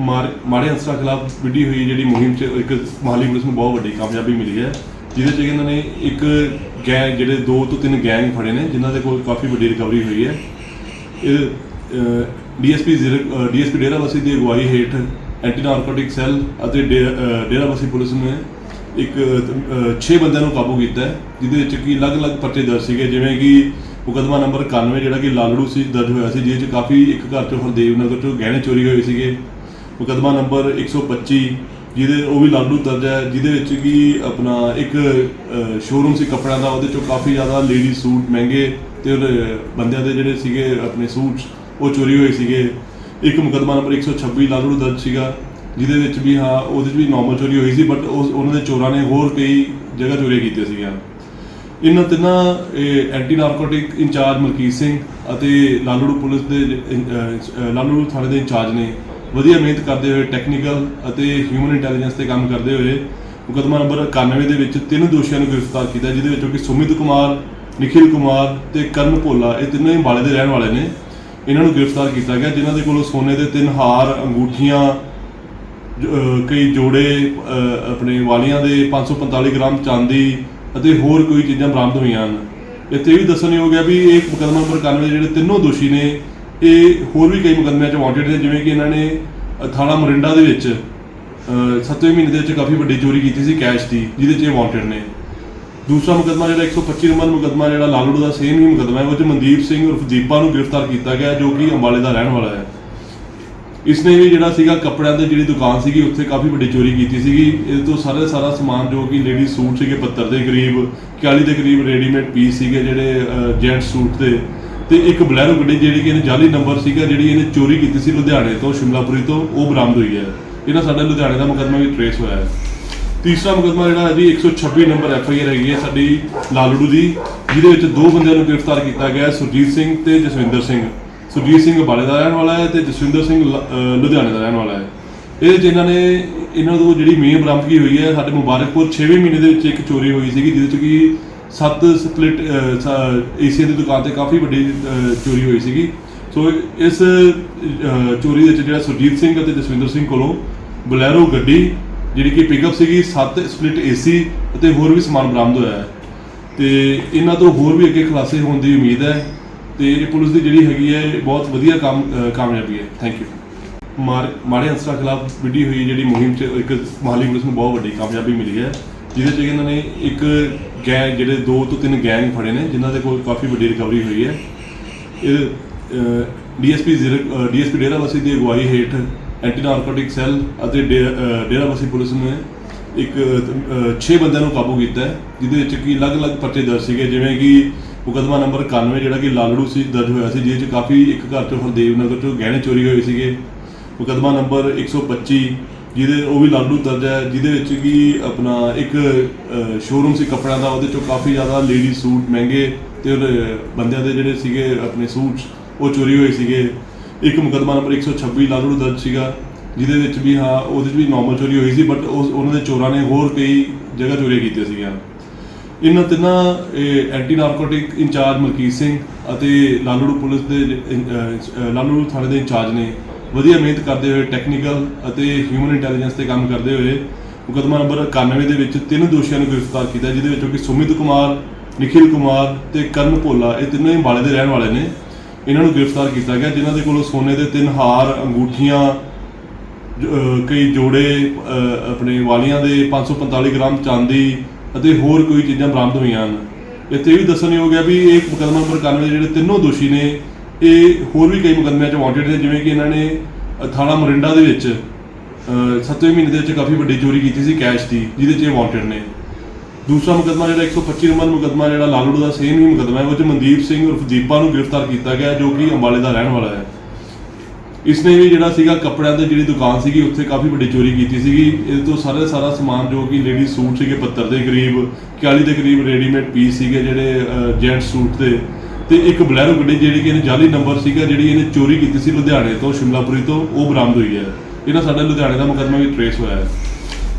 ਮਾਰ- ਮਾੜੇ ਅੰਸਰਾਂ ਖਿਲਾਫ ਵਿੱਢੀ ਹੋਈ ਜਿਹੜੀ ਮੁਹਿੰਮ 'ਚ ਇੱਕ ਮਹਾਲੀ ਪੁਲਿਸ ਨੂੰ ਬਹੁਤ ਵੱਡੀ ਕਾਮਯਾਬੀ ਮਿਲੀ ਹੈ ਜਿਹਦੇ 'ਚ ਇਹਨਾਂ ਨੇ ਇੱਕ ਗੈਂਗ ਜਿਹੜੇ ਦੋ ਤੋਂ ਤਿੰਨ ਗੈਂਗ ਫੜੇ ਨੇ ਜਿਨ੍ਹਾਂ ਦੇ ਕੋਲ ਕਾਫੀ ਵੱਡੀ ਰਿਕਵਰੀ ਹੋਈ ਹੈ। ਇਹ ਡੀਐਸਪੀ ਡੀਐਸਪੀ ਡੇਰਾਬੱਸੀ ਦੀ ਅਗਵਾਈ ਹੇਠ ਐਂਟੀ ਨਾਰਕੋਟਿਕ ਸੈੱਲ ਅਤੇ ਡੇ- ਅਹ, ਡੇਰਾਬੱਸੀ ਪੁਲਿਸ ਨੇ ਇੱਕ 6 ਬੰਦਿਆਂ ਨੂੰ ਕਾਬੂ ਕੀਤਾ ਹੈ ਜਿਹਦੇ ਵਿੱਚ ਕਿ ਅਲੱਗ-ਅਲੱਗ ਪਰਚੇ ਦਰਜ ਸੀਗੇ ਜਿਵੇਂ ਕਿ ਮੁਕੱਦਮਾ ਨੰਬਰ 91 ਜਿਹੜਾ ਕਿ ਲਾਲੜੂ ਸੀ ਦਰਜ ਹੋਇਆ ਸੀ ਜਿਹਦੇ 'ਚ ਕਾਫੀ ਇੱਕ ਘਰ ਚੋਂ ਹਰਦੇਵ ਨਗਰ ਚੋਂ ਗਹਿਣੇ ਚੋਰੀ ਹੋਏ ਸੀਗੇ। ਮੁਕੱਦਮਾ ਨੰਬਰ 125 ਜਿਹਦੇ ਉਹ ਵੀ ਲਾਲੂ ਦਰਜ ਹੈ ਜਿਹਦੇ ਵਿੱਚ ਕਿ ਆਪਣਾ ਇੱਕ ਸ਼ੋਰੂਮ ਸੀ ਕੱਪੜਿਆਂ ਦਾ ਉਹਦੇ ਚੋਂ ਕਾਫੀ ਜ਼ਿਆਦਾ ਲੇਡੀ ਸੂਟ ਮਹਿੰਗੇ ਤੇ ਬੰਦਿਆਂ ਦੇ ਜਿਹੜੇ ਸੀਗੇ ਆਪਣੇ ਸੂਟਸ ਉਹ ਚੋਰੀ ਹੋਏ ਸੀਗੇ। ਇੱਕ ਮੁਕੱਦਮਾ ਨੰਬਰ 126 ਲਾਲੂ ਦਰਜ ਸੀਗਾ ਜਿਹਦੇ ਵਿੱਚ ਵੀ ਹਾਂ ਉਹਦੇ 'ਚ ਵੀ ਨਾਰਮਲ ਚੋਰੀ ਹੋਈ ਸੀ ਬਟ ਉਸ ਉਹਨਾਂ ਦੇ ਚੋਰਾਂ ਨੇ ਹੋਰ ਕਈ ਜਗ੍ਹਾ ਚੋਰੀ ਕੀਤੀਆਂ ਸੀਗੀਆਂ। ਇਹਨਾਂ ਤਿੰਨਾਂ ਇਹ, anti narcotic incharge Malkit Singh ਅਤੇ ਲਾਲੂੜੂ ਪੁਲਿਸ ਦੇ ਅਹ, ਥਾਣੇ ਦੇ ਇੰਚਾਰਜ ਨੇ ਵਧੀਆ ਮਿਹਨਤ ਕਰਦੇ ਹੋਏ ਟੈਕਨੀਕਲ ਅਤੇ ਹਿਊਮਨ ਇੰਟੈਲੀਜੈਂਸ ਤੇ ਕੰਮ ਕਰਦੇ ਹੋਏ ਮੁਕੱਦਮਾ ਨੰਬਰ 91 ਦੇ ਵਿੱਚ ਤਿੰਨ ਦੋਸ਼ੀਆਂ ਨੂੰ ਗ੍ਰਿਫਤਾਰ ਕੀਤਾ, ਜਿਹਦੇ ਵਿੱਚੋਂ ਕਿ ਸੁਮਿਤ ਕੁਮਾਰ ਨਿਖਿਲ ਕੁਮਾਰ ਤੇ ਕਰਨ ਭੋਲਾ, ਇਹ ਤਿੰਨੋਂ ਹੀ ਅੰਬਾਲੇ ਦੇ ਰਹਿਣ ਵਾਲੇ ਨੇ। ਇਹਨਾਂ ਨੂੰ ਗ੍ਰਿਫਤਾਰ ਕੀਤਾ ਗਿਆ, ਜਿਨ੍ਹਾਂ ਦੇ ਕੋਲੋਂ ਸੋਨੇ ਦੇ ਤਿੰਨ ਹਾਰ, ਅੰਗੂਠੀਆਂ ਕਈ ਜੋੜੇ ਆਪਣੇ ਵਾਲੀਆਂ ਦੇ 545 ਗ੍ਰਾਮ ਚਾਂਦੀ ਅਤੇ ਹੋਰ ਕੋਈ ਚੀਜ਼ਾਂ ਬਰਾਮਦ ਹੋਈਆਂ ਹਨ। ਇੱਥੇ ਇਹ ਵੀ ਦੱਸਣਯੋਗ ਹੈ ਵੀ ਇਹ ਮੁਕੱਦਮਾ ਨੰਬਰ 91 ਦੇ ਜਿਹੜੇ ਤਿੰਨੋਂ ਦੋਸ਼ੀ ਨੇ ਇਹ ਹੋਰ ਵੀ ਕਈ ਮੁਕੱਦਮਿਆਂ 'ਚ ਵਾਂਟਡ ਨੇ, ਜਿਵੇਂ ਕਿ ਇਹਨਾਂ ਨੇ ਥਾਣਾ ਮੋਰਿੰਡਾ ਦੇ ਵਿੱਚ 7ਵੇਂ ਮਹੀਨੇ ਦੇ ਵਿੱਚ ਕਾਫੀ ਵੱਡੀ ਚੋਰੀ ਕੀਤੀ ਸੀ ਕੈਸ਼ ਦੀ, ਜਿਹਦੇ 'ਚ ਇਹ ਵਾਂਟਡ ਨੇ। ਦੂਸਰਾ ਮੁਕੱਦਮਾ ਜਿਹੜਾ 125 ਨੰਬਰ ਮੁਕੱਦਮਾ ਜਿਹੜਾ ਲਾਲੜੂ ਦਾ ਸੇਮ ਹੀ ਮੁਕੱਦਮਾ ਹੈ, ਉਹ 'ਚ ਮਨਦੀਪ ਸਿੰਘ ਉਰਫ ਦੀਪਾ ਨੂੰ ਗ੍ਰਿਫਤਾਰ ਕੀਤਾ ਗਿਆ, ਜੋ ਕਿ ਅੰਬਾਲੇ ਦਾ ਰਹਿਣ ਵਾਲਾ ਹੈ। ਇਸਨੇ ਵੀ ਜਿਹੜਾ ਸੀਗਾ ਕੱਪੜਿਆਂ ਦੀ ਜਿਹੜੀ ਦੁਕਾਨ ਸੀਗੀ, ਉੱਥੇ ਕਾਫੀ ਵੱਡੀ ਚੋਰੀ ਕੀਤੀ ਸੀਗੀ। ਇਹਦੇ ਤੋਂ ਸਾਰੇ ਸਾਰਾ ਸਮਾਨ ਜੋ ਕਿ ਲੇਡੀ ਸੂਟ ਸੀਗੇ 72 ਦੇ ਕਰੀਬ 40 ਦੇ ਕਰੀਬ ਰੈਡੀਮੇਡ ਪੀਸ ਸੀਗੇ ਜਿਹੜੇ ਜੈਂਟ ਸੂਟ ਦੇ ਤੇ ਇੱਕ ਬਲੈਰੋ ਗੱਡੀ ਜਿਹੜੀ ਕਿ ਇਹਨੇ ਜਾਲੀ ਨੰਬਰ ਸੀਗਾ ਜਿਹੜੀ ਇਹਨੇ ਚੋਰੀ ਕੀਤੀ ਸੀ ਲੁਧਿਆਣੇ ਤੋਂ ਸ਼ਿਮਲਾਪੁਰੀ ਤੋਂ ਉਹ ਬਰਾਮਦ ਹੋਈ ਹੈ। ਇਹਨਾਂ ਸਾਡਾ ਲੁਧਿਆਣੇ ਦਾ ਮੁਕੱਦਮਾ ਵੀ ਟਰੇਸ ਹੋਇਆ ਹੈ। ਤੀਸਰਾ ਮੁਕੱਦਮਾ ਜਿਹੜਾ ਹੈ ਜੀ 126 ਨੰਬਰ ਐਫ ਆਈ ਆਰ ਹੈਗੀ ਹੈ ਸਾਡੀ ਲਾਲੜੂ ਦੀ ਜਿਹਦੇ ਵਿੱਚ ਦੋ ਬੰਦਿਆਂ ਨੂੰ ਗ੍ਰਿਫਤਾਰ ਕੀਤਾ ਗਿਆ ਹੈ, ਸੁਰਜੀਤ ਸਿੰਘ ਤੇ ਜਸਵਿੰਦਰ ਸਿੰਘ। ਸੁਰਜੀਤ ਸਿੰਘ ਬਾਲੇ ਦਾ ਰਹਿਣ ਵਾਲਾ ਹੈ ਤੇ ਜਸਵਿੰਦਰ ਸਿੰਘ ਲੁਧਿਆਣੇ ਦਾ ਰਹਿਣ ਵਾਲਾ ਹੈ। ਇਹਦੇ 'ਚ ਇਹਨਾਂ ਨੇ ਇਹਨਾਂ ਤੋਂ ਜਿਹੜੀ ਮੇਨ ਬਰਾਮਦਗੀ ਹੋਈ ਹੈ ਸਾਡੇ ਮੁਬਾਰਕਪੁਰ 6ਵੇਂ ਮਹੀਨੇ ਦੇ ਵਿੱਚ ਇੱਕ ਚੋਰੀ ਹੋਈ ਸੀਗੀ ਜਿਹਦੇ 'ਚ ਕਿ ਸੱਤ ਸਪਲਿਟ ਏਸੀਆ ਦੀ ਦੁਕਾਨ ਤੇ ਕਾਫੀ ਵੱਡੀ ਚੋਰੀ ਹੋਈ ਸੀਗੀ। ਸੋ ਇਸ ਚੋਰੀ ਦੇ ਵਿੱਚ ਜਿਹੜਾ ਸੁਰਜੀਤ ਸਿੰਘ ਅਤੇ ਜਸਵਿੰਦਰ ਸਿੰਘ ਕੋਲੋਂ ਬਲੈਰੋ ਗੱਡੀ, ਜਿਹੜੀ ਕਿ ਪਿਕਅਪ ਸੀਗੀ, ਸੱਤ ਸਪਲਿਟ ਏਸੀ ਅਤੇ ਹੋਰ ਵੀ ਸਮਾਨ ਬਰਾਮਦ ਹੋਇਆ ਹੈ। ਤੇ ਇਹਨਾਂ ਤੋਂ ਹੋਰ ਵੀ ਅੱਗੇ ਖੁਲਾਸੇ ਹੋਣ ਦੀ ਉਮੀਦ ਹੈ ਤੇ ਇਹ ਪੁਲਿਸ ਦੀ ਜਿਹੜੀ ਹੈਗੀ ਹੈ ਬਹੁਤ ਵਧੀਆ ਕੰਮ ਕਾਮਯਾਬੀ ਹੈ। ਥੈਂਕ ਯੂ ਮਾਰ- ਮਾੜੇ ਅਨਸਰਾਂ ਖਿਲਾਫ ਵਿੱਢੀ ਹੋਈ ਜਿਹੜੀ ਮੁਹਿੰਮ 'ਚ ਇੱਕ ਮਹਾਲੀ ਪੁਲਿਸ ਨੂੰ ਬਹੁਤ ਵੱਡੀ ਕਾਮਯਾਬੀ ਮਿਲੀ ਹੈ, ਜਿਹਦੇ 'ਚ ਇਹਨਾਂ ਨੇ ਇੱਕ ਗੈਂਗ ਜਿਹੜੇ ਦੋ ਤੋਂ ਤਿੰਨ ਗੈਂਗ ਫੜੇ ਨੇ, ਜਿਨ੍ਹਾਂ ਦੇ ਕੋਲ ਕਾਫੀ ਵੱਡੀ ਰਿਕਵਰੀ ਹੋਈ ਹੈ। ਇਹ ਡੀਐਸਪੀ ਡੀਐਸਪੀ ਡੇਰਾਬੱਸੀ ਦੀ ਅਗਵਾਈ ਹੇਠ ਐਂਟੀ ਨਾਰਕੋਟਿਕ ਸੈੱਲ ਅਤੇ ਡੇ- ਡੇਰਾਬੱਸੀ ਪੁਲਿਸ ਨੇ ਇੱਕ 6 ਬੰਦਿਆਂ ਨੂੰ ਕਾਬੂ ਕੀਤਾ ਹੈ, ਜਿਹਦੇ ਵਿੱਚ ਕੀ ਅਲੱਗ-ਅਲੱਗ ਪਰਚੇ ਦਰਜ ਸੀਗੇ, ਜਿਵੇਂ ਕਿ ਮੁਕੱਦਮਾ ਨੰਬਰ 91 ਜਿਹੜਾ ਕਿ ਲਾਲੜੂ ਸੀ, ਦਰਜ ਹੋਇਆ ਸੀ, ਜਿਹਦੇ 'ਚ ਕਾਫੀ ਇੱਕ ਘਰ ਚੋਂ ਹਰਦੇਵ ਨਗਰ ਚੋਂ ਗਹਿਣੇ ਚੋਰੀ ਹੋਏ ਸੀਗੇ। ਮੁਕੱਦਮਾ ਨੰਬਰ 125 ਜਿਹਦੇ ਉਹ ਵੀ ਲਾਲੂ ਦਰਜ ਹੈ ਜਿਹਦੇ ਵਿੱਚ ਕਿ ਆਪਣਾ ਇੱਕ ਸ਼ੋਰੂਮ ਸੀ ਕੱਪੜਿਆਂ ਦਾ ਉਹਦੇ ਚੋਂ ਕਾਫੀ ਜ਼ਿਆਦਾ ਲੇਡੀ ਸੂਟ ਮਹਿੰਗੇ ਤੇ ਬੰਦਿਆਂ ਦੇ ਜਿਹੜੇ ਸੀਗੇ ਆਪਣੇ ਸੂਟਸ ਉਹ ਚੋਰੀ ਹੋਏ ਸੀਗੇ। ਇੱਕ ਮੁਕੱਦਮਾ ਨੰਬਰ 126 ਲਾਲੂ ਦਰਜ ਸੀਗਾ ਜਿਹਦੇ ਵਿੱਚ ਵੀ ਹਾਂ ਉਹਦੇ 'ਚ ਵੀ ਨਾਰਮਲ ਚੋਰੀ ਹੋਈ ਸੀ ਬਟ ਉਸ ਉਹਨਾਂ ਦੇ ਚੋਰਾਂ ਨੇ ਹੋਰ ਕਈ ਜਗ੍ਹਾ ਚੋਰੀ ਕੀਤੀਆਂ ਸੀਗੀਆਂ। ਇਹਨਾਂ ਤਿੰਨਾਂ ਇਹ, anti narcotic incharge Malkit Singh ਅਤੇ ਲਾਲੂੜੂ ਪੁਲਿਸ ਦੇ ਅਹ, ਥਾਣੇ ਦੇ ਇੰਚਾਰਜ ਨੇ ਵਧੀਆ ਮਿਹਨਤ ਕਰਦੇ ਹੋਏ ਟੈਕਨੀਕਲ ਅਤੇ ਹਿਊਮਨ ਇੰਟੈਲੀਜੈਂਸ ਤੇ ਕੰਮ ਕਰਦੇ ਹੋਏ ਮੁਕੱਦਮਾ ਨੰਬਰ 91 ਦੇ ਵਿੱਚ ਤਿੰਨ ਦੋਸ਼ੀਆਂ ਨੂੰ ਗ੍ਰਿਫਤਾਰ ਕੀਤਾ, ਜਿਹਦੇ ਵਿੱਚੋਂ ਕਿ ਸੁਮਿਤ ਕੁਮਾਰ ਨਿਖਿਲ ਕੁਮਾਰ ਤੇ ਕਰਨ ਭੋਲਾ, ਇਹ ਤਿੰਨੋਂ ਹੀ ਅੰਬਾਲੇ ਦੇ ਰਹਿਣ ਵਾਲੇ ਨੇ। ਇਹਨਾਂ ਨੂੰ ਗ੍ਰਿਫਤਾਰ ਕੀਤਾ ਗਿਆ, ਜਿਨ੍ਹਾਂ ਦੇ ਕੋਲੋਂ ਸੋਨੇ ਦੇ ਤਿੰਨ ਹਾਰ, ਅੰਗੂਠੀਆਂ ਕਈ ਜੋੜੇ ਆਪਣੇ ਵਾਲੀਆਂ ਦੇ 545 ਗ੍ਰਾਮ ਚਾਂਦੀ ਅਤੇ ਹੋਰ ਕੋਈ ਚੀਜ਼ਾਂ ਬਰਾਮਦ ਹੋਈਆਂ ਹਨ। ਇੱਥੇ ਇਹ ਵੀ ਦੱਸਣਯੋਗ ਹੈ ਵੀ ਇਹ ਮੁਕੱਦਮਾ ਨੰਬਰ 91 ਦੇ ਜਿਹੜੇ ਤਿੰਨੋਂ ਦੋਸ਼ੀ ਨੇ ਇਹ ਹੋਰ ਵੀ ਕਈ ਮੁਕੱਦਮਿਆਂ 'ਚ ਵਾਂਟਡ ਨੇ, ਜਿਵੇਂ ਕਿ ਇਹਨਾਂ ਨੇ ਥਾਣਾ ਮੋਰਿੰਡਾ ਦੇ ਵਿੱਚ 7ਵੇਂ ਮਹੀਨੇ ਦੇ ਵਿੱਚ ਕਾਫੀ ਵੱਡੀ ਚੋਰੀ ਕੀਤੀ ਸੀ ਕੈਸ਼ ਦੀ, ਜਿਹਦੇ 'ਚ ਇਹ ਵਾਂਟਡ ਨੇ। ਦੂਸਰਾ ਮੁਕੱਦਮਾ ਜਿਹੜਾ 125 ਨੰਬਰ ਮੁਕੱਦਮਾ ਜਿਹੜਾ ਲਾਲੜੂ ਦਾ ਸੇਮ ਹੀ ਮੁਕੱਦਮਾ ਹੈ, ਉਹ 'ਚ ਮਨਦੀਪ ਸਿੰਘ ਉਰਫ ਦੀਪਾ ਨੂੰ ਗ੍ਰਿਫਤਾਰ ਕੀਤਾ ਗਿਆ, ਜੋ ਕਿ ਅੰਬਾਲੇ ਦਾ ਰਹਿਣ ਵਾਲਾ ਹੈ। ਇਸਨੇ ਵੀ ਜਿਹੜਾ ਸੀਗਾ ਕੱਪੜਿਆਂ ਦੀ ਜਿਹੜੀ ਦੁਕਾਨ ਸੀਗੀ, ਉੱਥੇ ਕਾਫੀ ਵੱਡੀ ਚੋਰੀ ਕੀਤੀ ਸੀਗੀ। ਇਹਦੇ ਤੋਂ ਸਾਰੇ ਸਾਰਾ ਸਮਾਨ ਜੋ ਕਿ ਲੇਡੀ ਸੂਟ ਸੀਗੇ 72 ਦੇ ਕਰੀਬ 40 ਦੇ ਕਰੀਬ ਰੈਡੀਮੇਡ ਪੀਸ ਸੀਗੇ, ਜਿਹੜੇ ਜੈਂਟ ਸੂਟ ਦੇ ਤੇ ਇੱਕ ਬਲੈਰੋ ਗੱਡੀ ਜਿਹੜੀ ਕਿ ਇਹਨੇ ਜਾਲੀ ਨੰਬਰ ਸੀਗਾ ਜਿਹੜੀ ਇਹਨੇ ਚੋਰੀ ਕੀਤੀ ਸੀ ਲੁਧਿਆਣੇ ਤੋਂ ਸ਼ਿਮਲਾਪੁਰੀ ਤੋਂ ਉਹ ਬਰਾਮਦ ਹੋਈ ਹੈ। ਇਹਨਾਂ ਸਾਡਾ ਲੁਧਿਆਣੇ ਦਾ ਮੁਕੱਦਮਾ ਵੀ ਟਰੇਸ ਹੋਇਆ ਹੈ।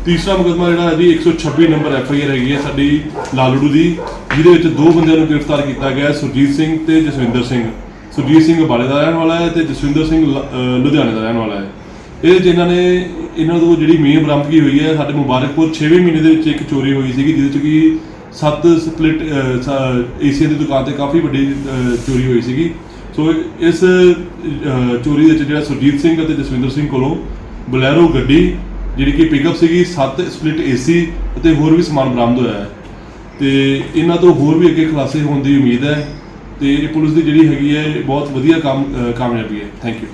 ਤੀਸਰਾ ਮੁਕੱਦਮਾ ਜਿਹੜਾ ਹੈ ਜੀ 126 ਨੰਬਰ ਐਫ ਆਈ ਆਰ ਹੈਗੀ ਹੈ ਸਾਡੀ ਲਾਲੜੂ ਦੀ ਜਿਹਦੇ ਵਿੱਚ ਦੋ ਬੰਦਿਆਂ ਨੂੰ ਗ੍ਰਿਫਤਾਰ ਕੀਤਾ ਗਿਆ ਹੈ, ਸੁਰਜੀਤ ਸਿੰਘ ਤੇ ਜਸਵਿੰਦਰ ਸਿੰਘ। ਸੁਰਜੀਤ ਸਿੰਘ ਬਾਲੇ ਦਾ ਰਹਿਣ ਵਾਲਾ ਹੈ ਤੇ ਜਸਵਿੰਦਰ ਸਿੰਘ ਲੁਧਿਆਣੇ ਦਾ ਰਹਿਣ ਵਾਲਾ ਹੈ। ਇਹਦੇ 'ਚ ਇਹਨਾਂ ਨੇ ਇਹਨਾਂ ਤੋਂ ਜਿਹੜੀ ਮੇਨ ਬਰਾਮਦਗੀ ਹੋਈ ਹੈ ਸਾਡੇ ਮੁਬਾਰਕਪੁਰ 6ਵੇਂ ਮਹੀਨੇ ਦੇ ਵਿੱਚ ਇੱਕ ਚੋਰੀ ਹੋਈ ਸੀਗੀ ਜਿਹਦੇ 'ਚ ਕਿ ਸੱਤ ਸਪਲਿਟ ਏਸੀਆ ਦੀ ਦੁਕਾਨ ਤੇ ਕਾਫੀ ਵੱਡੀ ਚੋਰੀ ਹੋਈ ਸੀਗੀ। ਸੋ ਇਸ ਚੋਰੀ ਦੇ ਵਿੱਚ ਜਿਹੜਾ ਸੁਰਜੀਤ ਸਿੰਘ ਅਤੇ ਜਸਵਿੰਦਰ ਸਿੰਘ ਕੋਲੋਂ ਬਲੈਰੋ ਗੱਡੀ, ਜਿਹੜੀ ਕਿ ਪਿਕਅਪ ਸੀਗੀ, ਸੱਤ ਸਪਲਿਟ ਏਸੀ ਅਤੇ ਹੋਰ ਵੀ ਸਮਾਨ ਬਰਾਮਦ ਹੋਇਆ ਹੈ। ਤੇ ਇਹਨਾਂ ਤੋਂ ਹੋਰ ਵੀ ਅੱਗੇ ਖੁਲਾਸੇ ਹੋਣ ਦੀ ਉਮੀਦ ਹੈ ਤੇ ਇਹ ਪੁਲਿਸ ਦੀ ਜਿਹੜੀ ਹੈਗੀ ਹੈ ਬਹੁਤ ਵਧੀਆ ਕੰਮ ਕਾਮਯਾਬੀ ਹੈ। Thank you